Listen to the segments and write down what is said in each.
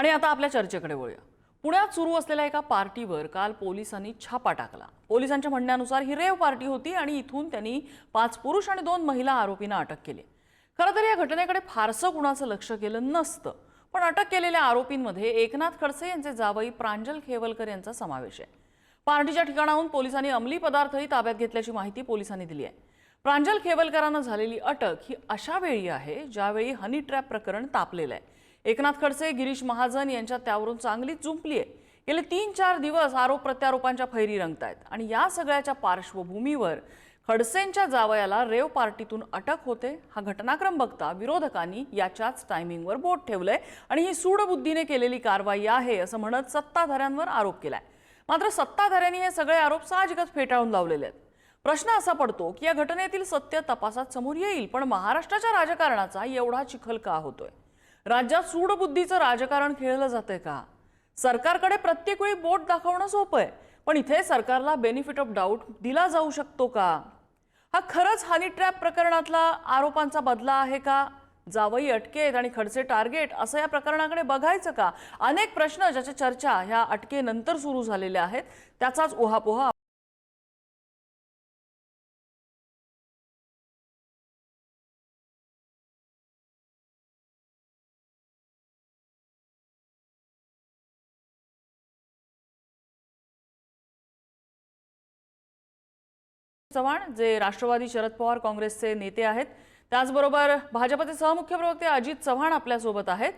आणि आता आपल्या चर्चेकडे वळूया. पुण्यात सुरू असलेल्या एका पार्टीवर काल पोलिसांनी छापा टाकला. पोलिसांच्या म्हणण्यानुसार ही रेव पार्टी होती आणि इथून त्यांनी पाच पुरुष आणि दोन महिला आरोपींना अटक केली. खरं तर या घटनेकडे फारसं कुणाचं लक्ष केलं नसतं. पण अटक केलेल्या आरोपींमध्ये एकनाथ खडसे यांचे जावई प्रांजल खेवलकर यांचा समावेश आहे. पार्टीच्या ठिकाणाहून पोलिसांनी अंमली पदार्थही ताब्यात घेतल्याची माहिती पोलिसांनी दिली आहे. प्रांजल खेवलकरांना झालेली अटक ही अशा वेळी आहे ज्यावेळी हनी ट्रॅप प्रकरण तापलेलं आहे. एकनाथ खडसे गिरीश महाजन यांच्या त्यावरून चांगलीच जुंपली आहे. गेले तीन चार दिवस आरोप प्रत्यारोपांच्या फैरी रंगतायत आणि या सगळ्याच्या पार्श्वभूमीवर खडसेंच्या जावयाला रेव पार्टीतून अटक होते. हा घटनाक्रम बघता विरोधकांनी याच्याच टायमिंगवर बोट ठेवलंय आणि ही सूडबुद्धीने केलेली कारवाई आहे असं म्हणत सत्ताधाऱ्यांवर आरोप केलाय. मात्र सत्ताधाऱ्यांनी हे सगळे आरोप साहजिकच फेटाळून लावलेले आहेत. प्रश्न असा पडतो की या घटनेतील सत्य तपासात समोर येईल पण महाराष्ट्राच्या राजकारणाचा एवढा चिखल का होतोय? राज्यात सूडबुद्धीचं राजकारण खेळलं जातंय का? सरकारकडे प्रत्येक वेळी बोट दाखवणं सोपं आहे पण इथे सरकारला बेनिफिट ऑफ डाऊट दिला जाऊ शकतो का? हा खरंच हनी ट्रॅप प्रकरणातला आरोपांचा बदला आहे का? जावई अटकेत आणि खडसे टार्गेट असं या प्रकरणाकडे बघायचं का? अनेक प्रश्न ज्याच्या चर्चा ह्या अटकेनंतर सुरू झालेल्या आहेत त्याचाच उहापोहा चव्हाण जे राष्ट्रवादी शरद पवार काँग्रेसचे नेते आहेत. त्याचबरोबर भाजपचे सहमुख्य प्रवक्ते अजित चव्हाण आपल्यासोबत आहेत.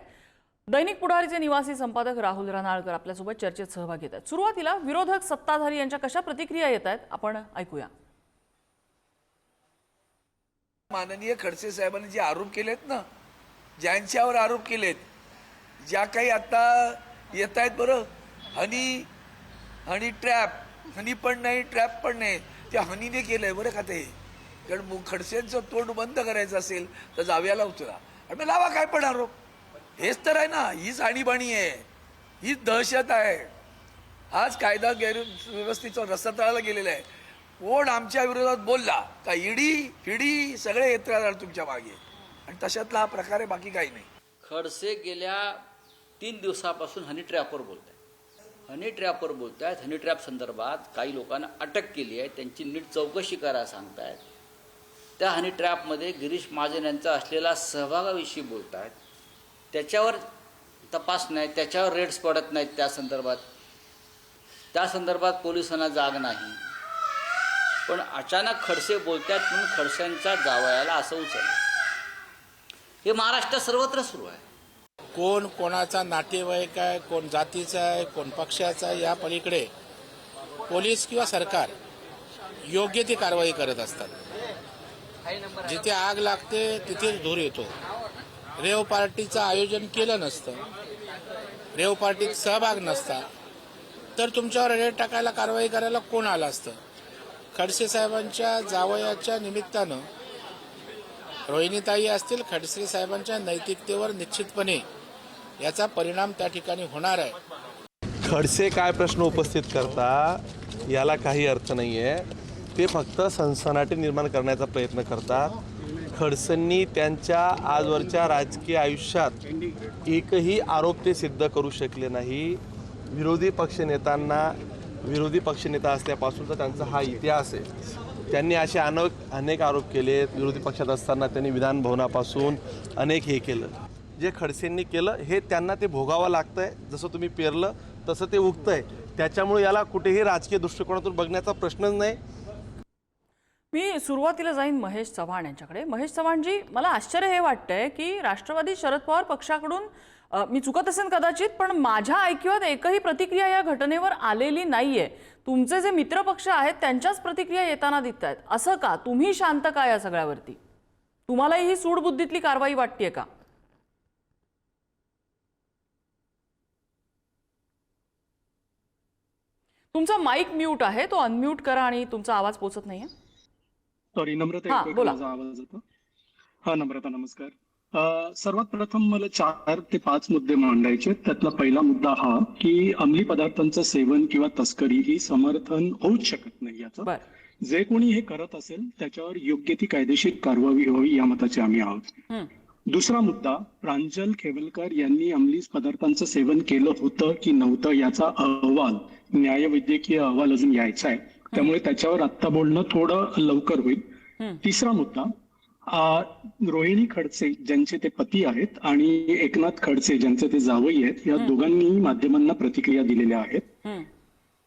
दैनिक पुढारीचे निवासी संपादक राहुल राणाळकर आपल्यासोबत चर्चेत सहभाग घेत आहेत. सुरुवातीला विरोधक सत्ताधारी यांच्या कशा प्रतिक्रिया येत आहेत आपण ऐकूया. माननीय खडसे साहेबांनी जे आरोप केलेत ना ज्यांच्यावर आरोप केलेत ज्या काही आता येत आहेत बरं हनी हनी ट्रॅप हनी पण नाही ट्रॅप पण नाही त्या केलं आहे बरं का ते? कारण मग खडसेंचं तोंड बंद करायचं असेल तर जाव्याला उचला. आणि मग लावा काय पण आरोप. हेच तर आहे ना हीच आणीबाणी आहे. हीच दहशत आहे. आज कायदा गैरव्यवस्थेचा रस्ता तळाला गेलेला आहे. कोण आमच्या विरोधात बोलला का ईडी फिडी सगळे येत राहणार तुमच्या मागे. आणि तशातला हा प्रकार आहे बाकी काही नाही. खडसे गेल्या तीन दिवसापासून हनी ट्रॅपवर बोलत हनी ट्रॅपवर बोलत आहेत हनी ट्रॅप संदर्भात काही लोकांना अटक केली आहे. त्यांची नीट चौकशी करा सांगतायत. त्या हनी ट्रॅपमध्ये गिरीश महाजन यांचा असलेला सहभागाविषयी बोलत आहेत त्याच्यावर तपास नाही त्याच्यावर रेड्स पडत नाहीत त्या संदर्भात. त्या संदर्भात पोलिसांना जाग नाही. पण अचानक खडसे बोलतात म्हणून खडसेंचा जावयाला असं उचललं. हे महाराष्ट्रात सर्वत्र सुरू आहे. कोण कोणाचा नातेवाईक आहे कोण जातीचा आहे कोण पक्षाचा आहे या पलीकडे पोलीस किंवा सरकार योग्य ती कारवाई करत असतात. जिथे आग लागते तिथेच धूर येतो. रेव पार्टीचं आयोजन केलं नसतं. रेव पार्टीत सहभाग नसता. तर तुमच्यावर रेड टाकायला कारवाई करायला कोण आलं असतं? खडसे साहेबांच्या जावयाच्या निमित्तानं रोहिणीताई असतील खडसे साहेबांच्या नैतिकतेवर निश्चितपणे याचा परिणाम त्या ठिकाणी होणार आहे. खडसे काय प्रश्न उपस्थित करता याला काही अर्थ नाही आहे ते फक्त सनसनाटी निर्माण करण्याचा प्रयत्न करतात. खडसेंनी त्यांच्या आजवरच्या राजकीय आयुष्यात एकही आरोप ते सिद्ध करू शकले नाही. विरोधी पक्षनेत्यांना विरोधी पक्षनेता असल्यापासूनचा त्यांचा हा इतिहास आहे. त्यांनी असे अनेक अनेक आरोप केले विरोधी पक्षात असताना त्यांनी विधान भवनापासून अनेक हे केलं. जे खडसेंनी केलं हे त्यांना ते भोगावं लागतं आहे जसं तुम्ही पेरलं तसं ते उगतं आहे त्याच्यामुळे याला कुठेही राजकीय दृष्टिकोनातून बघण्याचा प्रश्नच नाही. मी सुरुवातीला जाईन महेश चव्हाण यांच्याकडे. महेश चव्हाणजी मला आश्चर्य हे वाटतंय की राष्ट्रवादी शरद पवार पक्षाकडून मी चुकत असेल कदाचित पण माझ्या ऐकिवात एकही प्रतिक्रिया या घटनेवर आलेली नाहीये. तुमचे जे मित्रपक्ष आहेत त्यांच्याच प्रतिक्रिया येताना दिसत आहेत असं का? तुम्ही शांत का या सगळ्यावरती? तुम्हालाही ही सूडबुद्धीतली कारवाई वाटतेय का? तुमचा माईक म्यूट आहे तो अनम्यूट करा आणि तुमचा आवाज पोचत नाहीये. सॉरी नम्रता हा, बोला. आवाज येतो हा नम्रता नमस्कार. सर्वात प्रथम मला चार ते पाच मुद्दे मांडायचे. त्यातला पहिला मुद्दा हा की अंमली पदार्थांचं सेवन किंवा तस्करी ही समर्थन होऊच शकत नाही याचं. जे कोणी हे करत असेल त्याच्यावर योग्य ती कायदेशीर कारवाई व्हावी या मताचे आम्ही आहोत. दुसरा मुद्दा प्रांजल खेवलकर यांनी अंमली पदार्थांचं सेवन केलं होतं की नव्हतं याचा अहवाल न्यायवैद्यकीय अहवाल अजून यायचा आहे. त्यामुळे त्याच्यावर आत्ता बोलणं थोडं लवकर होईल. तिसरा मुद्दा रोहिणी खडसे ज्यांचे ते पती आहेत आणि एकनाथ खडसे ज्यांचे ते जावई आहेत या दोघांनीही माध्यमांना प्रतिक्रिया दिलेल्या आहेत.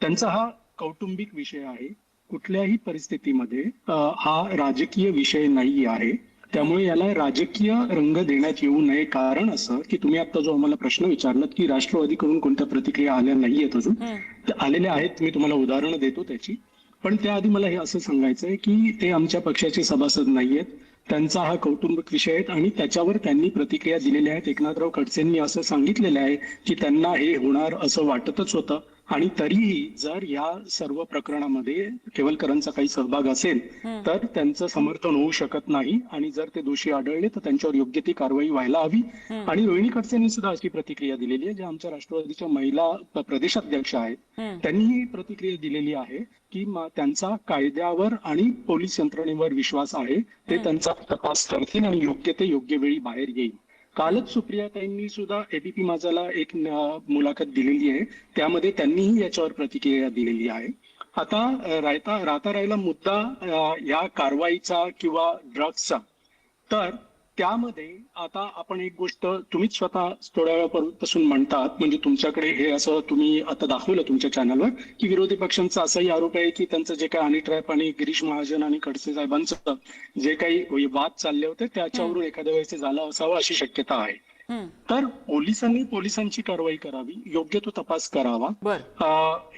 त्यांचा हा कौटुंबिक विषय आहे. कुठल्याही परिस्थितीमध्ये हा राजकीय विषय नाही आहे. त्यामुळे याला राजकीय रंग देण्यात येऊ नये. कारण असं की तुम्ही आता जो आम्हाला प्रश्न विचारलात की राष्ट्रवादीकडून कोणत्या प्रतिक्रिया आल्या नाहीयेत अजून त्या आलेल्या आहेत. मी तुम्हाला उदाहरणं देतो त्याची. पण त्याआधी मला हे असं सांगायचंय की ते आमच्या पक्षाचे सभासद नाहीयेत. त्यांचा हा कौटुंबिक विषय आहे आणि त्याच्यावर त्यांनी प्रतिक्रिया दिलेल्या आहेत. एकनाथराव खडसेंनी असं सांगितलेलं आहे की त्यांना हे होणार असं वाटतच होतं. आणि तरीही जर या सर्व प्रकरणामध्ये केवलकरांचा काही सहभाग असेल तर त्यांचं समर्थन होऊ शकत नाही. आणि जर ते दोषी आढळले तर त्यांच्यावर योग्य ती कारवाई व्हायला हवी. आणि रोहिणी खडसेंनी सुद्धा अशी प्रतिक्रिया दिलेली आहे ज्या आमच्या राष्ट्रवादीच्या महिला प्रदेशाध्यक्ष आहेत. त्यांनी ही प्रतिक्रिया दिलेली आहे की त्यांचा कायद्यावर आणि पोलीस यंत्रणेवर विश्वास आहे ते त्यांचा तपास करतील आणि योग्य ते योग्य वेळी बाहेर येईल. कालच सुप्रियाताईंनी सुद्धा एबीपी माझाला एक मुलाखत दिलेली आहे. त्यामध्ये त्यांनीही याच्यावर प्रतिक्रिया दिलेली आहे. आता रायता राहता राहता राहिला मुद्दा या कारवाईचा किंवा ड्रग्सचा तर त्यामध्ये आता आपण एक गोष्ट तुम्हीच स्वतः थोड्या वेळापासून म्हणतात म्हणजे तुमच्याकडे हे असं तुम्ही आता दाखवलं तुमच्या चॅनलवर की विरोधी पक्षांचा असाही आरोप आहे की त्यांचं जे काही हनी ट्रॅप आणि गिरीश महाजन आणि खडसे साहेबांचं जे काही वाद चालले होते त्याच्यावरून एखाद्या वेळेस झालं असावं अशी शक्यता आहे. तर पोलिसांनी पोलिसांची कारवाई करावी योग्य तो तपास करावा.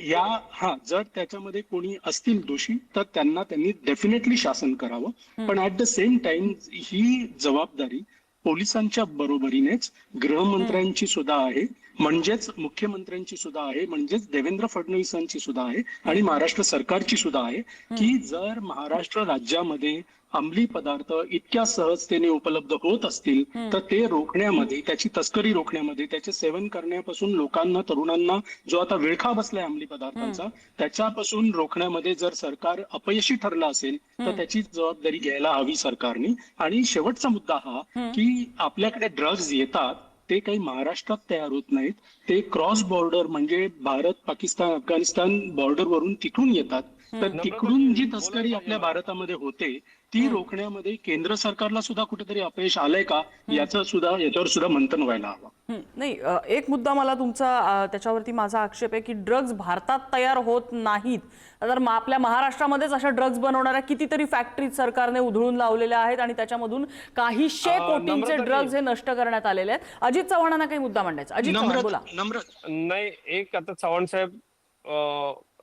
या हा जर त्याच्यामध्ये कोणी असतील दोषी तर त्यांना त्यांनी डेफिनेटली शासन करावं. पण ऍट द सेम टाइम ही जबाबदारी पोलिसांच्या बरोबरीनेच गृहमंत्र्यांची सुद्धा आहे. म्हणजेच मुख्यमंत्र्यांची सुद्धा आहे म्हणजेच देवेंद्र फडणवीसांची सुद्धा आहे आणि महाराष्ट्र सरकारची सुद्धा आहे की जर महाराष्ट्र राज्यामध्ये अंमली पदार्थ इतक्या सहजतेने उपलब्ध होत असतील तर ते रोखण्यामध्ये त्याची तस्करी रोखण्यामध्ये त्याचे सेवन करण्यापासून लोकांना तरुणांना जो आता विळखा बसलाय अंमली पदार्थांचा त्याच्यापासून रोखण्यामध्ये जर सरकार अपयशी ठरलं असेल तर त्याची जबाबदारी घ्यायला हवी सरकारने. आणि शेवटचा मुद्दा हा की आपल्याकडे ड्रग्ज येतात ते काही महाराष्ट्रात तयार होत नाहीत. ते क्रॉस बॉर्डर म्हणजे भारत पाकिस्तान अफगाणिस्तान बॉर्डर वरून तिथून येतात. तर तिकडून जी तस्करी आपल्या भारतामध्ये होते ती रोखण्यामध्ये केंद्र सरकारला सुद्धा कुठेतरी अपयश आलंय का? याचं सुद्धा याच्यावर सुद्धा मंथन व्हायला हवं. नाही एक मुद्दा मला तुमचा त्याच्यावरती माझा आक्षेप आहे की ड्रग्ज भारतात तयार होत नाहीत. तर आपल्या महाराष्ट्रामध्येच अशा ड्रग्ज बनवणाऱ्या कितीतरी फॅक्टरी सरकारने उधळून लावलेल्या आहेत आणि त्याच्यामधून काहीशे कोटींचे. ड्रग्ज हे नष्ट करण्यात आलेले आहेत. अजित चव्हाणांना काही मुद्दा मांडायचा अजित चव्हाण बोला. नम्र नम्र नाही एक आता चव्हाण साहेब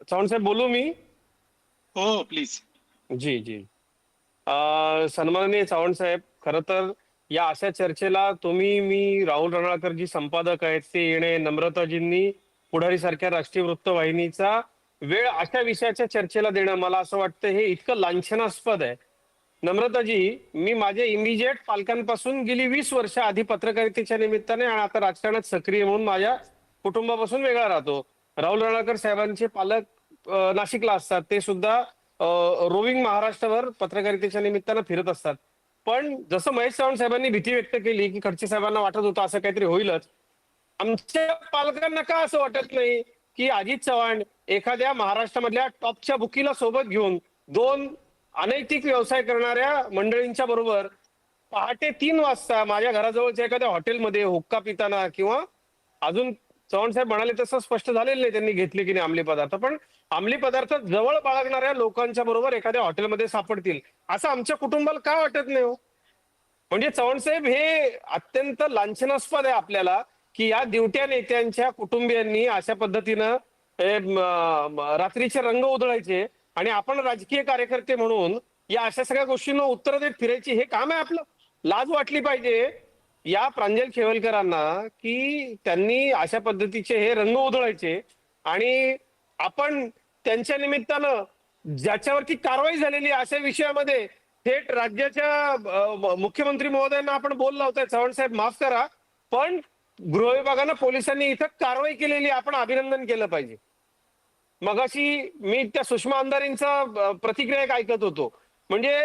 चव्हाण साहेब बोलू मी? हो प्लीज जी जी. सन्माननीय चव्हाण साहेब खर तर या अशा चर्चेला तुम्ही मी राहुल रणाळकर जी संपादक आहेत ते येणे नम्रताजींनी पुढारी सारख्या राष्ट्रीय वृत्तवाहिनीचा वेळ अशा विषयाच्या चर्चेला देणं मला असं वाटतं हे इतकं लांछनास्पद आहे. नम्रताजी मी माझ्या इमिजिएट पालकांपासून गेली वीस वर्ष आधी पत्रकारितेच्या निमित्ताने आणि आता राजकारणात सक्रिय म्हणून माझ्या कुटुंबापासून वेगळा राहतो. राहुल रणाळकर साहेबांचे पालक नाशिकला असतात. ते सुद्धा रोविंग महाराष्ट्रावर पत्रकारितेच्या निमित्तानं फिरत असतात. पण जसं महेश चव्हाण साहेबांनी भीती व्यक्त केली की खडसे साहेबांना वाटत होतं असं काहीतरी होईलच आमच्या पालकांना का असं वाटत नाही की अजित चव्हाण एखाद्या महाराष्ट्रामधल्या टॉपच्या बुकीला सोबत घेऊन दोन अनैतिक व्यवसाय करणाऱ्या मंडळींच्या बरोबर पहाटे तीन वाजता माझ्या घराजवळच्या एखाद्या हॉटेलमध्ये हुक्का पिताना किंवा अजून चव्हाण साहेब म्हणाले तसं स्पष्ट झालेलं नाही त्यांनी घेतले की नाही अंमली पदार्थ. पण अंमली पदार्थ जवळ बाळगणाऱ्या लोकांच्या बरोबर एखाद्या हॉटेलमध्ये सापडतील. असं आमच्या कुटुंबाला का वाटत नाही हो? म्हणजे चव्हाण साहेब हे अत्यंत लांछनास्पद आहे आपल्याला की या दिवट्या नेत्यांच्या कुटुंबियांनी अशा पद्धतीनं रात्रीचे रंग उधळायचे आणि आपण राजकीय कार्यकर्ते म्हणून या अशा सगळ्या गोष्टींना उत्तर देत फिरायची हे काम आहे आपलं. लाज वाटली पाहिजे. या प्रांजल खेवलकरांना की त्यांनी अशा पद्धतीचे हे रंग उधळायचे आणि आपण त्यांच्या निमित्तानं ज्याच्यावरती कारवाई झालेली अशा विषयामध्ये थेट राज्याच्या मुख्यमंत्री महोदयांना आपण बोल लावतोय चव्हाण साहेब माफ करा पण गृह विभागानं पोलिसांनी इथं कारवाई केलेली आपण अभिनंदन केलं पाहिजे. मगाशी मी त्या सुषमा अंधारेंचा प्रतिक्रिया एक ऐकत होतो. म्हणजे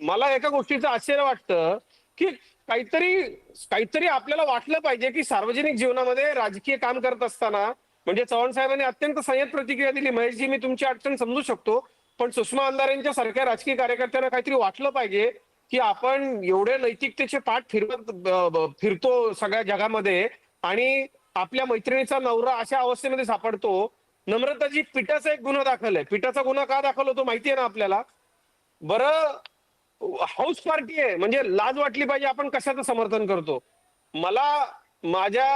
मला एका गोष्टीचं आश्चर्य वाटतं की काहीतरी काहीतरी आपल्याला वाटलं पाहिजे की सार्वजनिक जीवनामध्ये राजकीय काम करत असताना म्हणजे चव्हाण साहेबांनी अत्यंत संयत प्रतिक्रिया दिली. महेशजी मी तुमची अडचण समजू शकतो पण सुषमा अंधारेंच्या सारख्या राजकीय कार्यकर्त्यांना काहीतरी वाटलं पाहिजे की आपण एवढे नैतिकतेचे पाठ फिरवत फिरतो सगळ्या जगामध्ये आणि आपल्या मैत्रिणीचा नवरा अशा अवस्थेमध्ये सापडतो. नम्रताजी पिठाचा एक गुन्हा दाखल आहे. पिठाचा गुन्हा का दाखल होतो माहिती आहे ना आपल्याला? बरं हाऊस पार्टी आहे. म्हणजे लाज वाटली पाहिजे आपण कशाचं समर्थन करतो. मला माझ्या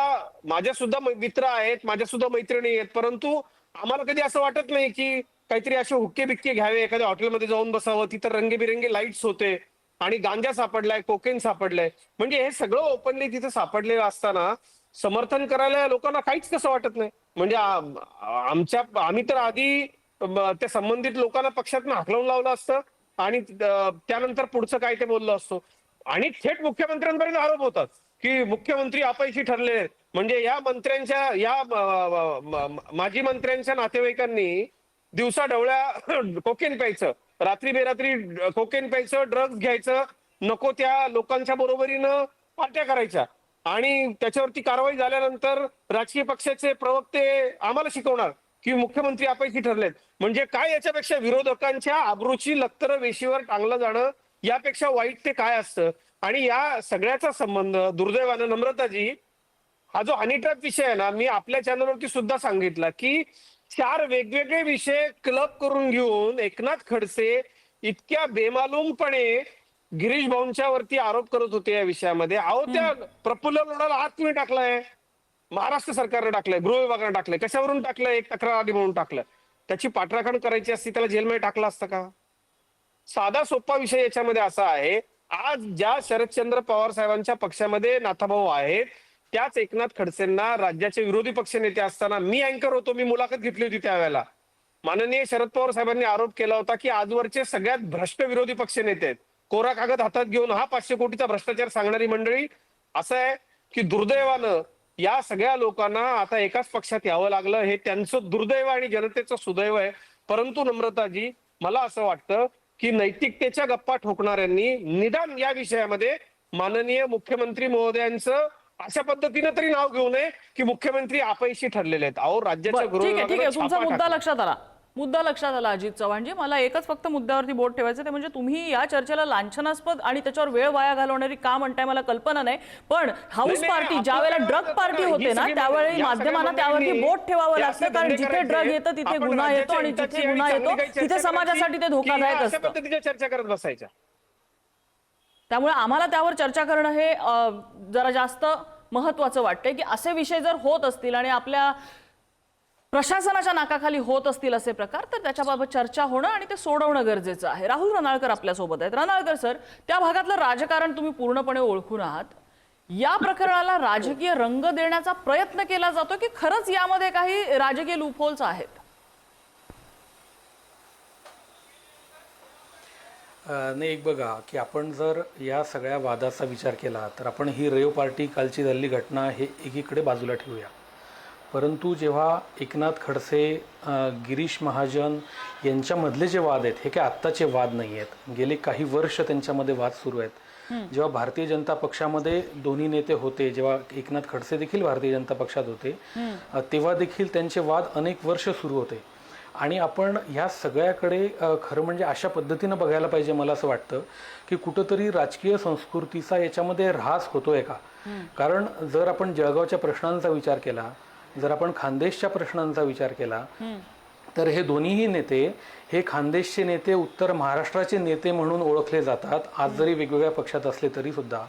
माझ्या सुद्धा मित्र आहेत माझ्या सुद्धा मैत्रिणी आहेत परंतु आम्हाला कधी असं वाटत नाही की काहीतरी असे हुक्के बिक्के घ्यावे एखाद्या हॉटेलमध्ये जाऊन बसावं तिथं रंगेबिरंगी लाईट्स होते आणि गांजा सापडलाय कोकेन सापडलाय. म्हणजे हे सगळं ओपनली तिथे सापडलेलं असताना समर्थन करायला लोकांना काहीच कसं वाटत नाही. म्हणजे आमच्या आम्ही तर आधी त्या संबंधित लोकांना पक्षातनं हाकलवून लावलं असतं. आणि त्यानंतर पुढचं काय ते बोललो असतो. आणि थेट मुख्यमंत्र्यांपर्यंत आरोप होतात की मुख्यमंत्री अपयशी ठरले. म्हणजे या मंत्र्यांच्या या माजी मंत्र्यांच्या नातेवाईकांनी दिवसा ढवळ्या कोकेन प्यायचं. रात्री बेरात्री कोकेन प्यायचं ड्रग्ज घ्यायचं नको त्या लोकांच्या बरोबरीनं पार्ट्या करायच्या. आणि त्याच्यावरती कारवाई झाल्यानंतर राजकीय पक्षाचे प्रवक्ते आम्हाला शिकवणार. की मुख्यमंत्री अपयशी ठरलेत. म्हणजे काय याच्यापेक्षा विरोधकांच्या आबरूची लत्तर वेशीवर टांगलं जाणं यापेक्षा वाईट ते काय असतं? आणि या सगळ्याचा संबंध दुर्दैवानं नम्रताजी हा जो हनी ट्रॅप विषय आहे ना मी आपल्या चॅनलवरती सुद्धा सांगितला की चार वेगवेगळे विषय क्लब करून घेऊन एकनाथ खडसे इतक्या बेमालूमपणे गिरीश भाऊंच्या वरती आरोप करत होते या विषयामध्ये. अहो त्या प्रफुल्ल लोढाला हात तुम्ही टाकलाय. महाराष्ट्र सरकारने टाकलंय गृह विभागाने टाकलंय कशावरून टाकलंय? एक तक्रार आधी म्हणून टाकलं. त्याची पाठराखण करायची असती त्याला जेलमध्ये टाकलं असतं का? साधा सोपा विषय याच्यामध्ये असा आहे आज ज्या शरदचंद्र पवार साहेबांच्या पक्षामध्ये नाथाभाऊ आहेत त्याच एकनाथ खडसेंना राज्याचे विरोधी पक्ष नेते असताना मी अँकर होतो मी मुलाखत घेतली होती त्यावेळेला. माननीय शरद पवार साहेबांनी आरोप केला होता की आजवरचे सगळ्यात भ्रष्ट विरोधी पक्ष नेते आहेत. कोरा कागद हातात घेऊन हा पाचशे कोटीचा भ्रष्टाचार सांगणारी मंडळी असं आहे की दुर्दैवानं या सगळ्या लोकांना आता एकाच पक्षात यावं लागलं हे त्यांचं दुर्दैव आणि जनतेचं सुदैव आहे. परंतु नम्रताजी मला असं वाटतं की नैतिकतेच्या गप्पा ठोकणाऱ्यांनी निदान या विषयामध्ये माननीय मुख्यमंत्री महोदयांचं अशा पद्धतीने तरी नाव घेऊ नये की मुख्यमंत्री अपयशी ठरलेले आहेत. अहो राज्याच्या गृह तुमचा मुद्दा लक्षात आला. मुद्दा लक्षात आला अजित चव्हाणजी मला एकच फक्त मुद्द्यावरती बोट ठेवायचं ते म्हणजे तुम्ही या चर्चेला लांछनास्पद आणि त्याच्यावर वेळ वाया घालवणारी का म्हणताय मला कल्पना नाही पण हाऊस पार्टी ज्या वेळेला ड्रग पार्टी. होते ना त्यावेळी माध्यमांना त्यावरती बोट ठेवावं लागतं कारण जिथे. ड्रग येतं तिथे गुन्हा येतो आणि जिथे गुन्हा येतो तिथे समाजासाठी ते धोकादायक असतं चर्चा करत बसायच्या त्यामुळे आम्हाला त्यावर चर्चा करणं हे जरा जास्त महत्वाचं वाटतंय की असे विषय जर होत असतील आणि आपल्या प्रशासनाच्या नाकाखाली होत असतील असे प्रकार तर त्याच्याबाबत चर्चा होणं आणि ते सोडवणं गरजेचं आहे. राहुल रनाळकर आपल्यासोबत आहेत. रनाळकर सर त्या भागातलं राजकारण तुम्ही पूर्णपणे ओळखून आहात. या प्रकरणाला राजकीय रंग देण्याचा प्रयत्न केला जातो की खरंच यामध्ये काही राजकीय लूपहोल्स आहेत? नाही एक बघा की आपण जर या सगळ्या वादाचा विचार केला तर आपण ही रेव पार्टी कालची झालेली घटना हे एकीकडे बाजूला ठेवूया. परंतु जेव्हा एकनाथ खडसे गिरीश महाजन यांच्यामधले जे वाद आहेत हे काय आत्ताचे वाद नाही आहेत. गेले काही वर्ष त्यांच्यामध्ये वाद सुरू आहेत. जेव्हा भारतीय जनता पक्षामध्ये दोन्ही नेते होते जेव्हा एकनाथ खडसे देखील भारतीय जनता पक्षात होते तेव्हा देखील त्यांचे वाद अनेक वर्ष सुरू होते. आणि आपण ह्या सगळ्याकडे खरं म्हणजे अशा पद्धतीनं बघायला पाहिजे मला असं वाटतं की कुठंतरी राजकीय संस्कृतीचा याच्यामध्ये ऱ्हास होतोय का? कारण जर आपण जळगावच्या प्रश्नांचा विचार केला जर आपण खानदेशच्या प्रश्नांचा विचार केला तर हे दोन्हीही नेते हे खानदेशचे नेते उत्तर महाराष्ट्राचे नेते म्हणून ओळखले जातात. आज जरी वेगवेगळ्या पक्षात असले तरी सुद्धा.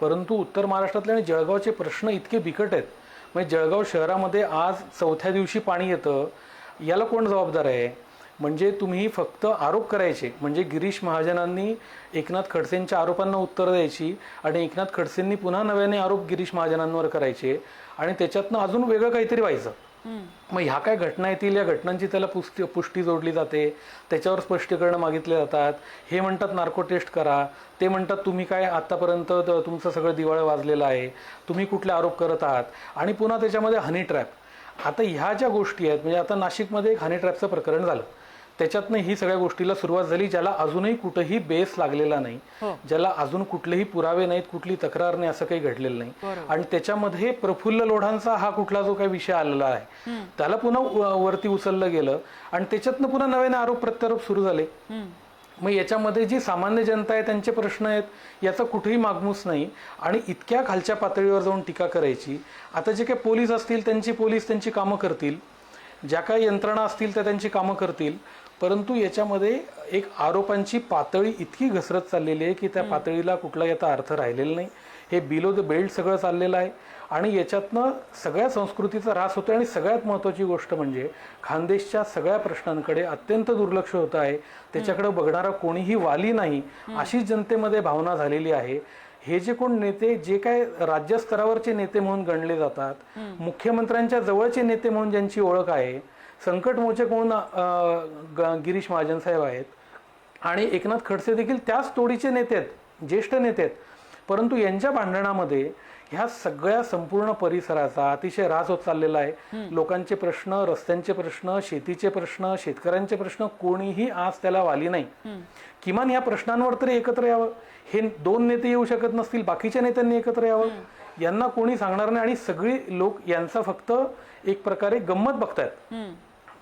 परंतु उत्तर महाराष्ट्रातले आणि जळगावचे प्रश्न इतके बिकट आहेत. म्हणजे जळगाव शहरामध्ये आज चौथ्या दिवशी पाणी येतं. याला कोण जबाबदार आहे? म्हणजे तुम्ही फक्त आरोप करायचे. म्हणजे गिरीश महाजनांनी एकनाथ खडसेंच्या आरोपांना उत्तर द्यायची आणि एकनाथ खडसेंनी पुन्हा नव्याने आरोप गिरीश महाजनांवर करायचे आणि त्याच्यातनं अजून वेगळं काहीतरी व्हायचं. मग ह्या काय घटना येतील? या घटनांची त्याला पुष्टी पुष्टी जोडली जाते. त्याच्यावर स्पष्टीकरण मागितले जातात. हे म्हणतात नार्को टेस्ट करा. ते म्हणतात तुम्ही काय आतापर्यंत तुमचं सगळं दिवाळं वाजलेलं आहे. तुम्ही कुठले आरोप करत आहात? आणि पुन्हा त्याच्यामध्ये हनी ट्रॅप आता ह्या ज्या गोष्टी आहेत म्हणजे आता नाशिकमध्ये एक हनी ट्रॅपचं प्रकरण झालं. त्याच्यातनं ही सगळ्या गोष्टीला सुरुवात झाली ज्याला अजूनही कुठेही बेस लागलेला नाही. ज्याला अजून कुठलेही पुरावे नाहीत कुठली तक्रार नाही असं काही घडलेलं नाही. आणि त्याच्यामध्ये प्रफुल्ल लोढांचा हा कुठला जो काही विषय आलेला आहे त्याला पुन्हा वरती उचललं गेलं आणि त्याच्यातनं पुन्हा नव्याने आरोप प्रत्यारोप सुरू झाले. मग याच्यामध्ये जी सामान्य जनता आहे त्यांचे प्रश्न आहेत याचा कुठेही मागमूस नाही. आणि इतक्या खालच्या पातळीवर जाऊन टीका करायची. आता जे काही पोलीस असतील त्यांची पोलीस त्यांची कामं करतील. ज्या काही यंत्रणा असतील त्या त्यांची कामं करतील. परंतु याच्यामध्ये एक आरोपांची पातळी इतकी घसरत चाललेली आहे की त्या पातळीला कुठलाही आता अर्थ राहिलेला नाही. हे बिलो द बेल्ट सगळं चाललेलं आहे. आणि याच्यातनं सगळ्या संस्कृतीचा ऱ्हास होतोय आणि सगळ्यात महत्त्वाची गोष्ट म्हणजे खानदेशच्या सगळ्या प्रश्नांकडे अत्यंत दुर्लक्ष होत आहे. त्याच्याकडे बघणारा कोणीही वाली नाही अशी जनतेमध्ये भावना झालेली आहे. हे जे कोण नेते जे काय राज्यस्तरावरचे नेते म्हणून गणले जातात मुख्यमंत्र्यांच्या जवळचे नेते म्हणून ज्यांची ओळख आहे संकटमोचक म्हणून गिरीश महाजन साहेब आहेत. आणि एकनाथ खडसे देखील त्याच तोडीचे नेते आहेत ज्येष्ठ नेते आहेत. परंतु यांच्या भांडणामध्ये ह्या सगळ्या संपूर्ण परिसराचा अतिशय ऱ्हास होत चाललेला आहे. लोकांचे प्रश्न रस्त्यांचे प्रश्न शेतीचे प्रश्न शेतकऱ्यांचे प्रश्न कोणीही आज त्याला वाली नाही. किमान या प्रश्नांवर तरी एकत्र यावं. हे दोन नेते येऊ शकत नसतील बाकीच्या नेत्यांनी एकत्र यावं. यांना कोणी सांगणार नाही आणि सगळी लोक यांचा फक्त एक प्रकारे गंमत बघतायत.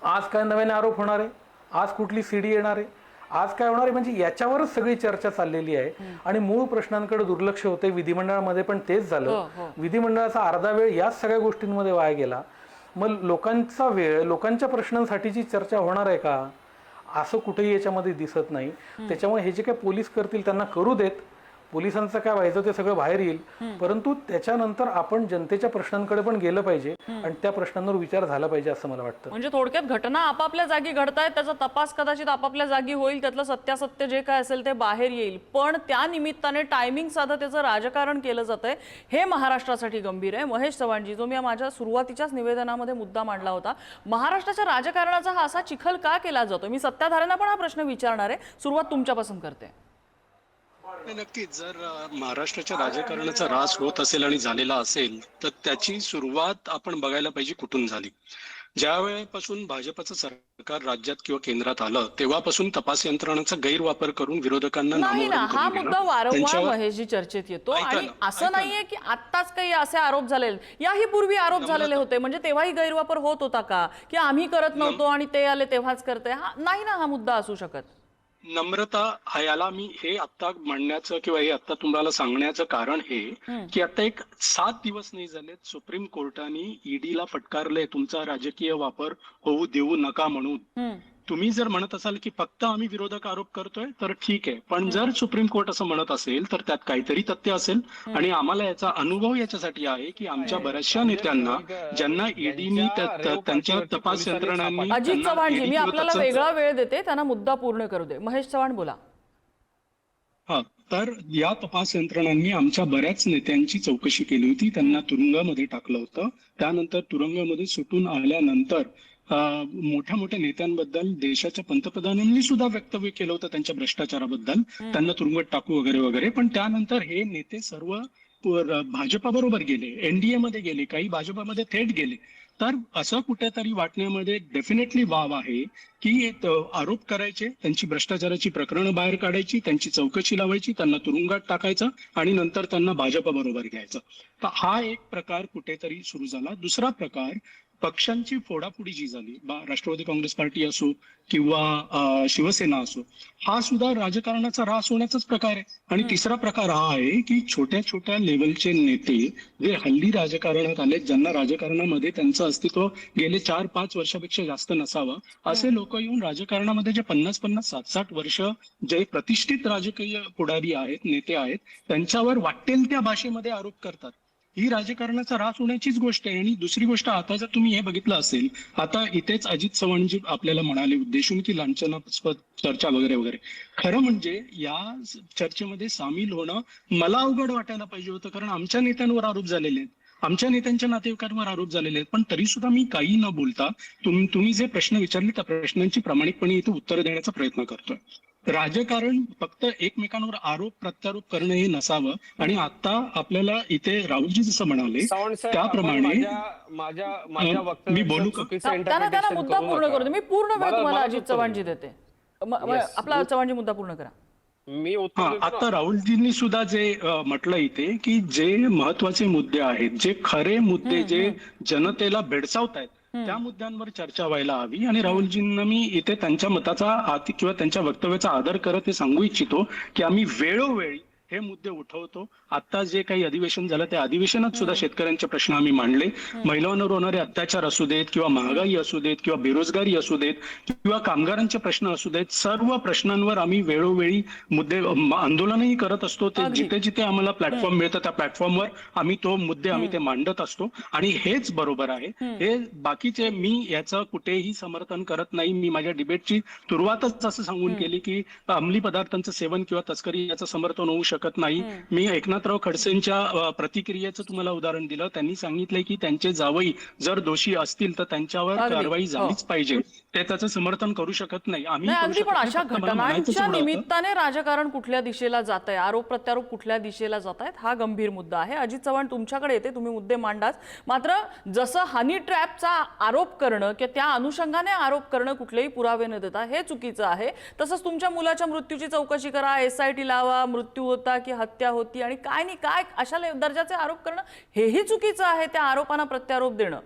आज काय नव्याने आरोप होणार आहे? आज कुठली सीडी येणार आहे? आज काय होणार आहे? म्हणजे याच्यावरच सगळी चर्चा चाललेली आहे. आणि मूळ प्रश्नांकडे दुर्लक्ष होते. विधिमंडळामध्ये पण तेच झालं. विधिमंडळाचा अर्धा वेळ याच सगळ्या गोष्टींमध्ये वाया गेला. मग लोकांचा वेळ लोकांच्या प्रश्नांसाठीची चर्चा होणार आहे का? असं कुठेही याच्यामध्ये दिसत नाही. त्याच्यामुळे हे जे काही पोलीस करतील त्यांना करू देत. पोलिसांचं काय व्हायचं ते सगळं बाहेर येईल. परंतु त्याच्यानंतर आपण जनतेच्या प्रश्नांकडे पण गेलं पाहिजे आणि त्या प्रश्नांवर विचार झाला पाहिजे असं मला वाटतं. म्हणजे थोडक्यात घटना आपापल्या जागी घडतायत त्याचा तपास कदाचित आपापल्या जागी होईल त्यातलं सत्यासत्य जे काय असेल ते बाहेर येईल. पण त्या निमित्ताने टायमिंग साधं त्याचं राजकारण केलं जातंय हे महाराष्ट्रासाठी गंभीर आहे. महेश चव्हाणजी जो मी माझ्या सुरुवातीच्याच निवेदनामध्ये मुद्दा मांडला होता महाराष्ट्राच्या राजकारणाचा हा असा चिखल का केला जातो मी सत्ताधाऱ्यांना पण हा प्रश्न विचारणार आहे. सुरुवात तुमच्यापासून करते. नक्कीच. जर महाराष्ट्राच्या राजकारणाचा ऱ्हास होत असेल आणि झालेला असेल तर त्याची सुरुवात आपण बघायला पाहिजे कुठून झाली. ज्या वेळेपासून भाजपचं सरकार राज्यात किंवा केंद्रात आलं तेव्हापासून तपास यंत्रणांचा गैरवापर करून विरोधकांना नाही ना हा मुद्दा वारंवार महेशजी चर्चेत येतो आणि असं. नाहीये की आत्ताच काही असे आरोप झालेले याही पूर्वी आरोप झालेले होते म्हणजे तेव्हाही गैरवापर होत होता का? की आम्ही करत नव्हतो आणि ते आले तेव्हाच करते हा नाही ना हा मुद्दा असू शकत. नम्रता हा याला मी हे आता म्हणण्याचं किंवा हे आता तुम्हाला सांगण्याचं कारण हे की आता एक सात दिवस नाही झालेत सुप्रीम कोर्टाने ईडीला फटकारलंय तुमचा राजकीय वापर होऊ देऊ नका म्हणून. तुम्ही जर म्हणत असाल की फक्त आम्ही विरोधक आरोप करतोय तर ठीक आहे. पण जर सुप्रीम कोर्ट असं म्हणत असेल तर त्यात काहीतरी तथ्य असेल. आणि आम्हाला याचा अनुभव याच्यासाठी आहे की आमच्या बऱ्याचशा नेत्यांना ज्यांना ईडीनी त्यांच्या तपास यंत्रणांनी अजित चव्हाणजी मी आपल्याला वेगळा वेळ देते त्यांना मुद्दा पूर्ण करू दे. महेश चव्हाण बोला. हा तर या तपास यंत्रणांनी आमच्या बऱ्याच नेत्यांची चौकशी केली होती. त्यांना तुरुंगामध्ये टाकलं होतं. त्यानंतर तुरुंगामध्ये सुटून आल्यानंतर मोठ्या मोठ्या नेत्यांबद्दल देशाच्या पंतप्रधानांनी सुद्धा वक्तव्य केलं होतं त्यांच्या भ्रष्टाचाराबद्दल. त्यांना तुरुंगात टाकू वगैरे वगैरे. पण त्यानंतर हे नेते सर्व भाजपाबरोबर गेले एनडीए मध्ये गेले काही भाजपामध्ये थेट गेले. तर असं कुठेतरी वाटण्यामध्ये डेफिनेटली वाव आहे की आरोप करायचे त्यांची भ्रष्टाचाराची प्रकरणं बाहेर काढायची त्यांची चौकशी लावायची त्यांना तुरुंगात टाकायचं आणि नंतर त्यांना भाजपाबरोबर घ्यायचं. तर हा एक प्रकार कुठेतरी सुरू झाला. दुसरा प्रकार पक्षांची फोडाफोडी जी झाली बा- राष्ट्रवादी काँग्रेस पार्टी असो किंवा शिवसेना असो हा सुद्धा राजकारणाचा ऱ्हास होण्याचाच प्रकार आहे. आणि तिसरा प्रकार हा आहे की छोट्या छोट्या लेवलचे नेते जे हल्ली राजकारणात आले ज्यांना राजकारणामध्ये त्यांचं अस्तित्व गेले चार पाच वर्षापेक्षा जास्त नसावं असे लोक येऊन राजकारणामध्ये जे पन्नास पन्नास सात साठ वर्ष जे प्रतिष्ठित राजकीय पुढारी आहेत नेते आहेत त्यांच्यावर वाटेल त्या भाषेमध्ये आरोप करतात. ही राजकारणाचा रास होण्याचीच गोष्ट आहे. आणि दुसरी गोष्ट आता जर तुम्ही हे बघितलं असेल आता इथेच अजित चव्हाणजी आपल्याला म्हणाले उद्देशून की लांछनास्पद चर्चा वगैरे वगैरे. खरं म्हणजे या चर्चेमध्ये सामील होणं मला अवघड वाटायला पाहिजे होतं कारण आमच्या नेत्यांवर आरोप झालेले आहेत. आमच्या नेत्यांच्या नातेवाईकांवर आरोप झालेले आहेत. पण तरी सुद्धा मी काही न बोलता तुम तुम्ही जे प्रश्न विचारले त्या प्रश्नांची प्रामाणिकपणे इथे उत्तर देण्याचा प्रयत्न करतोय. राजकारण फक्त एकमेकांवर आरोप प्रत्यारोप करणं हे नसावं आणि आता आपल्याला इथे राहुलजी जसं म्हणाले त्याप्रमाणे माझ्या मी बोलू मुद्दा पूर्ण नका. करू दे मी पूर्ण वेळ तुम्हाला अजित चव्हाणजी. देते. आपला चव्हाणजी मुद्दा पूर्ण करा मी हा. आता राहुलजींनी सुद्धा जे म्हटलं इथे की जे महत्त्वाचे मुद्दे आहेत जे खरे मुद्दे जे जनतेला भेडसावत आहेत त्या मुद्द्यांवर चर्चा व्हायला हवी. आणि राहुलजींना मी इथे त्यांच्या मताचा किंवा त्यांच्या वक्तव्याचा आदर करत हे सांगू इच्छितो की आम्ही वेळोवेळी हे मुद्दे उठवतो. आता जे काही अधिवेशन झालं त्या अधिवेशनात सुद्धा शेतकऱ्यांचे प्रश्न आम्ही मांडले. महिलांवर होणारे अत्याचार असू देत किंवा महागाई असू देत किंवा बेरोजगारी असू देत किंवा कामगारांचे प्रश्न असू देत सर्व प्रश्नांवर आम्ही वेळोवेळी मुद्दे आंदोलनही करत असतो. ते. जिथे जिथे आम्हाला प्लॅटफॉर्म मिळतं त्या प्लॅटफॉर्मवर आम्ही तो मुद्दे आम्ही ते मांडत असतो. आणि हेच बरोबर आहे. हे बाकीचे मी याचं कुठेही समर्थन करत नाही. मी माझ्या डिबेटची सुरुवातच असं सांगून केली की अंमली पदार्थांचं सेवन किंवा तस्करी याचं समर्थन होऊ शकत नाही. मी एकनाथराव खडसेंच्या प्रतिक्रियेचं तुम्हाला उदाहरण दिलं त्यांनी सांगितलंय की त्यांचे जावई जर दोषी असतील तर त्यांच्यावर. कारवाई हो. झालीच पाहिजे ते त्याचं समर्थन करू शकत नाही आम्ही अगदी पण. अशा घटनांच्या. निमित्ताने राजकारण कुठल्या दिशेला जात आहे आरोप प्रत्यारोप कुठल्या दिशेला जात आहेत हा गंभीर मुद्दा आहे अजित चव्हाण तुमच्याकडे येते तुम्ही मुद्दे मांडाच मात्र जसं हनी ट्रॅपचा आरोप करणं किंवा त्या अनुषंगाने आरोप करणं कुठलेही पुरावे न देता हे चुकीचं आहे तसंच तुमच्या मुलाच्या मृत्यूची चौकशी करा एस आय टी लावा मृत्यू होता की हत्या होती आणि काय नाही काय अशा ले- दर्जाचे आरोप करणं? हेही चुकीचं आहे त्या आरोपांना प्रत्यारोप देणं.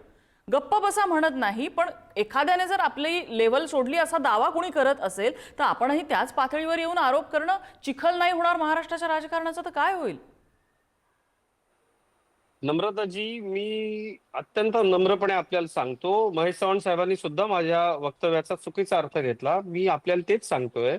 गप्प बसा म्हणत नाही पण एखाद्याने जर आपली लेवल सोडली असा दावा कोणी करत असेल तर आपणही त्याच पातळीवर येऊन आरोप करणं चिखल नाही होणार महाराष्ट्राच्या राजकारणाचं तर काय होईल? नम्रताजी मी अत्यंत नम्रपणे आपल्याला सांगतो. महेश चव्हाण साहेबांनी सुद्धा माझ्या वक्तव्याचा चुकीचा अर्थ घेतला. मी आपल्याला तेच सांगतोय.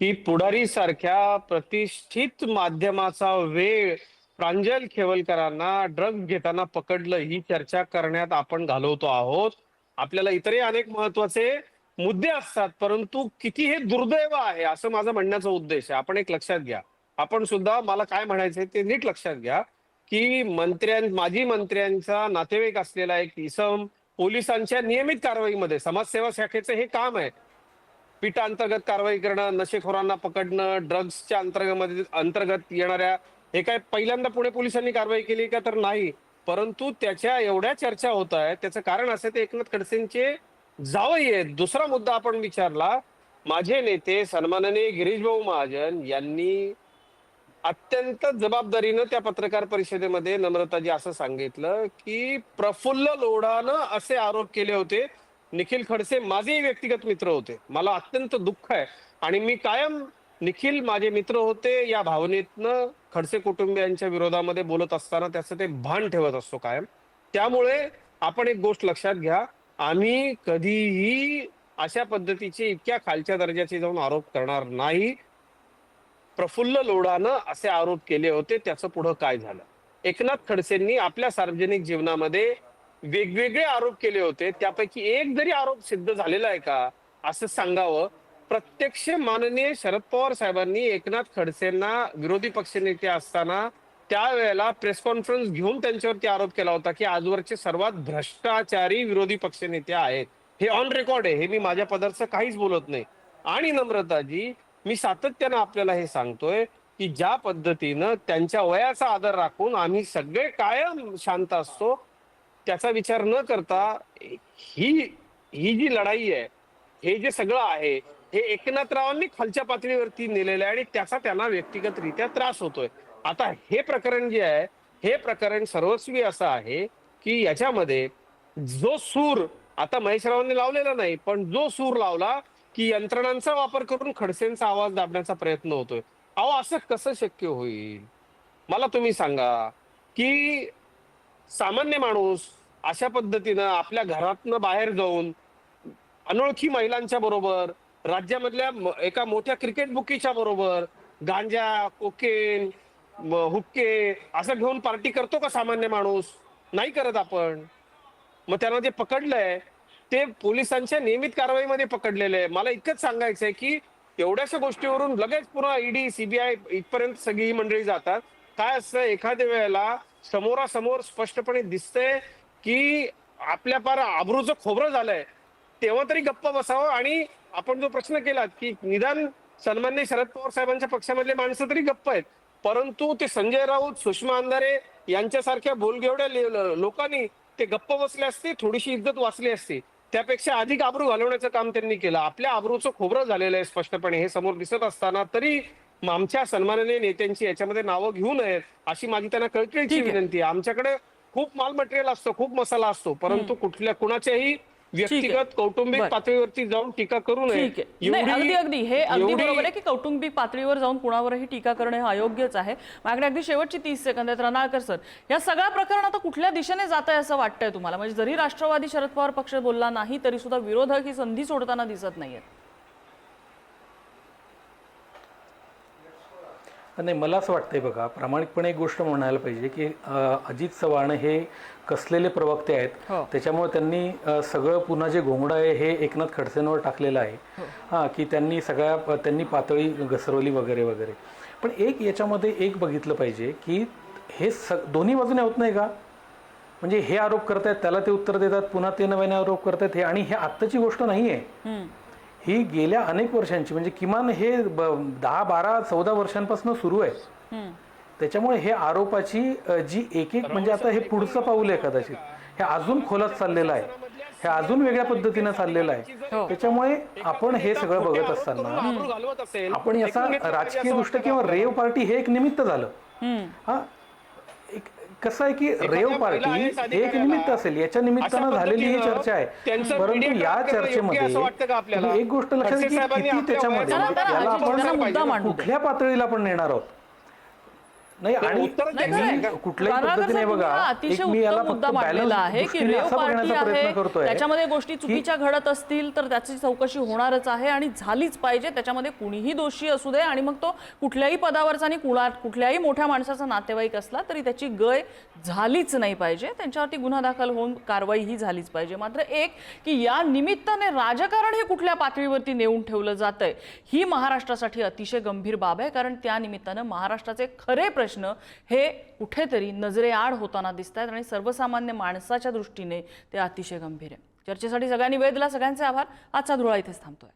की पुढारी सारख्या प्रतिष्ठित माध्यमाचा वेळ प्रांजल खेवलकरांना ड्रग्ज घेताना पकडलं ही चर्चा करण्यात आपण घालवतो आहोत. आपल्याला इतरही अनेक महत्त्वाचे मुद्दे असतात परंतु किती हे दुर्दैव आहे असं माझा म्हणण्याचा उद्देश आहे. आपण एक लक्षात घ्या. आपण सुद्धा मला काय म्हणायचंय ते नीट लक्षात घ्या की मंत्र्यां माजी मंत्र्यांचा नातेवाईक असलेला एक इसम पोलिसांच्या नियमित कारवाईमध्ये समाजसेवा शाखेचं हे काम आहे. पिटा अंतर्गत कारवाई करणं नशेखोरांना पकडणं ड्रग्सच्या अंतर्गत अंतर्गत येणाऱ्या हे काय पहिल्यांदा पुणे पोलिसांनी कारवाई केली का तर नाही परंतु त्याच्या एवढ्या चर्चा होत आहेत त्याचं कारण असं ते एकनाथ खडसेंचे जावई आहेत. दुसरा मुद्दा आपण विचारला माझे नेते सन्माननीय गिरीश भाऊ महाजन यांनी अत्यंत जबाबदारीनं त्या पत्रकार परिषदेमध्ये नम्रताजी असं सांगितलं की प्रफुल्ल लोढानं असे आरोप केले होते निखिल खडसे माझेही व्यक्तिगत मित्र होते. मला अत्यंत दुःख आहे. आणि मी कायम निखिल माझे मित्र होते या भावनेतनं खडसे कुटुंबियांच्या विरोधामध्ये बोलत असताना त्याचं ते भान ठेवत असतो कायम. त्यामुळे आपण एक गोष्ट लक्षात घ्या आम्ही कधीही अशा पद्धतीचे इतक्या खालच्या दर्जाचे जाऊन आरोप करणार नाही. प्रफुल्ल लोढानं असे आरोप केले होते त्याचं पुढं काय झालं? एकनाथ खडसेंनी आपल्या सार्वजनिक जीवनामध्ये वेगवेगळे आरोप केले होते. त्यापैकी एक जरी आरोप सिद्ध झालेला आहे का? असं सांगावं. प्रत्यक्ष माननीय शरद पवार साहेबांनी एकनाथ खडसेंना विरोधी पक्षनेते असताना त्यावेळेला प्रेस कॉन्फरन्स घेऊन त्यांच्यावरती आरोप केला होता की आजवरचे सर्वात भ्रष्टाचारी विरोधी पक्षनेते आहेत. हे ऑन रेकॉर्ड आहे. हे मी माझ्या पदार्थ काहीच बोलत नाही. आणि नम्रताजी मी सातत्यानं आपल्याला हे सांगतोय की ज्या पद्धतीनं त्यांच्या वयाचा आदर राखून आम्ही सगळे कायम शांत असतो. त्याचा विचार न करता ही ही जी लढाई आहे हे जे सगळं आहे हे एकनाथरावांनी खालच्या पातळीवरती नेलेलं आहे आणि त्याचा त्यांना व्यक्तिगतरित्या त्रास होतोय. आता हे प्रकरण जे आहे हे प्रकरण सर्वस्वी असं आहे की याच्यामध्ये जो सूर आता महेशरावांनी लावलेला नाही पण जो सूर लावला की यंत्रणांचा वापर करून खडसेंचा आवाज दाबण्याचा प्रयत्न होतोय. अहो असं कसं शक्य होईल? मला तुम्ही सांगा की सामान्य माणूस अशा पद्धतीनं आपल्या घरातनं बाहेर जाऊन अनोळखी महिलांच्या बरोबर राज्यामधल्या एका मोठ्या क्रिकेट बुकीच्या बरोबर गांजा कोकेन हुक्के असं घेऊन पार्टी करतो का सामान्य माणूस? नाही करत आपण. मग त्यांना जे पकडलंय ते पोलिसांच्या नियमित कारवाईमध्ये पकडलेलं आहे. मला इतकंच सांगायचंय की एवढ्याशा गोष्टीवरून लगेच पुन्हा ईडी सीबीआय इथपर्यंत सगळी मंडळी जातात. काय असतं एखाद्या वेळेला समोरासमोर स्पष्टपणे दिसतंय की आपल्या पार आबरूचं खोबरं झालंय. तेव्हा तरी गप्प बसावं आणि आपण जो प्रश्न केला की निदान सन्मान्य शरद पवार साहेबांच्या पक्षामधले माणसं तरी गप्प आहेत. परंतु ते संजय राऊत सुषमा अंधारे यांच्यासारख्या बोलगेवड्या लोकांनी ते गप्प बसले असते थोडीशी इज्जत वाचली असती. त्यापेक्षा अधिक आबरू घालवण्याचं काम त्यांनी केलं. आपल्या आबरूचं खोबरं झालेलं आहे स्पष्टपणे हे समोर दिसत असताना तरी आमच्या सन्माननीय नेत्यांची याच्यामध्ये नावं घेऊ नयेत अशी माझी त्यांना कळकळीची. विनंती आहे. आमच्याकडे खूप माल मटेरियल असतं खूप मसाला असतो परंतु कुठल्या कुणाच्याही व्यक्तिगत कौटुंबिक. पातळीवरती जाऊन टीका करू नये. अगदी अगदी. हे अगदी बरोबर आहे की कौटुंबिक पातळीवर जाऊन कुणावरही टीका करणं हे अयोग्यच आहे. माझ्याकडे अगदी शेवटची तीस सेकंद आहेत. रनाळकर सर या सगळ्या प्रकरण आता कुठल्या दिशेने जात आहे असं वाटतंय तुम्हाला? म्हणजे जरी राष्ट्रवादी शरद पवार पक्ष बोलला नाही तरी सुद्धा विरोधक ही संधी सोडताना दिसत नाहीयेत. नाही मला असं वाटतंय बघा प्रामाणिकपणे एक गोष्ट म्हणायला पाहिजे की अजित चव्हाण हे कसलेले प्रवक्ते हो. आहेत त्याच्यामुळे त्यांनी सगळं पुन्हा जे घोंगडं आहे हे एकनाथ खडसेंवर टाकलेलं आहे. हां. की त्यांनी सगळ्या त्यांनी पातळी घसरवली वगैरे वगैरे. पण एक याच्यामध्ये एक बघितलं पाहिजे की हे स दोन्ही बाजूने होत नाही का? म्हणजे हे आरोप करतायत त्याला ते उत्तर देतात पुन्हा ते नव्याने आरोप करतायत हे आणि हे आत्ताची गोष्ट नाही आहे ही गेल्या अनेक वर्षांची म्हणजे किमान हे दहा बारा चौदा वर्षांपासून सुरू आहे. त्याच्यामुळे हे आरोपाची जी एक एक म्हणजे आता हे पुढचं पाऊल आहे कदाचित. हे अजून खोलात चाललेलं आहे. हे अजून वेगळ्या पद्धतीनं चाललेलं आहे. त्याच्यामुळे आपण हे सगळं बघत असताना आपण याचा राजकीय दृष्ट्या का? किंवा? रेव पार्टी हे एक निमित्त झालं. हा कसं आहे की रेव पार्टी एक निमित्त असेल याच्या निमित्तानं झालेली ही चर्चा आहे. परंतु या चर्चेमध्ये एक गोष्ट लक्षात की किती त्याच्यामध्ये याला आपण. कुठल्या पातळीला आपण नेणार आहोत? नाही आणि उत्तर नाही. कुठल्याही बघा एक अतिशय उत्तम मुद्दा मांडलेला आहे की रेव पार्टी आहे करतोय. त्याच्यामध्ये गोष्टी चुकीच्या घडत असतील तर त्याची चौकशी होणारच आहे आणि झालीच पाहिजे. त्याच्यामध्ये कुणीही दोषी असू दे आणि मग तो कुठल्याही पदावरचा आणि कुणा कुठल्याही मोठ्या माणसाचा नातेवाईक असला तरी त्याची गय झालीच नाही पाहिजे. त्यांच्यावरती गुन्हा दाखल होऊन कारवाई ही झालीच पाहिजे. मात्र एक की या निमित्ताने राजकारण हे कुठल्या पातळीवरती नेऊन ठेवलं जातंय ही महाराष्ट्रासाठी अतिशय गंभीर बाब आहे. कारण त्या निमित्तानं महाराष्ट्राचे खरे प्रश्न हे कुठेतरी नजरेआड होताना दिसत आहेत आणि सर्वसामान्य माणसाच्या दृष्टीने ते अतिशय गंभीर आहे. चर्चेसाठी सगळ्यांनी वेळ दिला. सगळ्यांचे आभार. आजचा धुळा इथेच थांबतोय.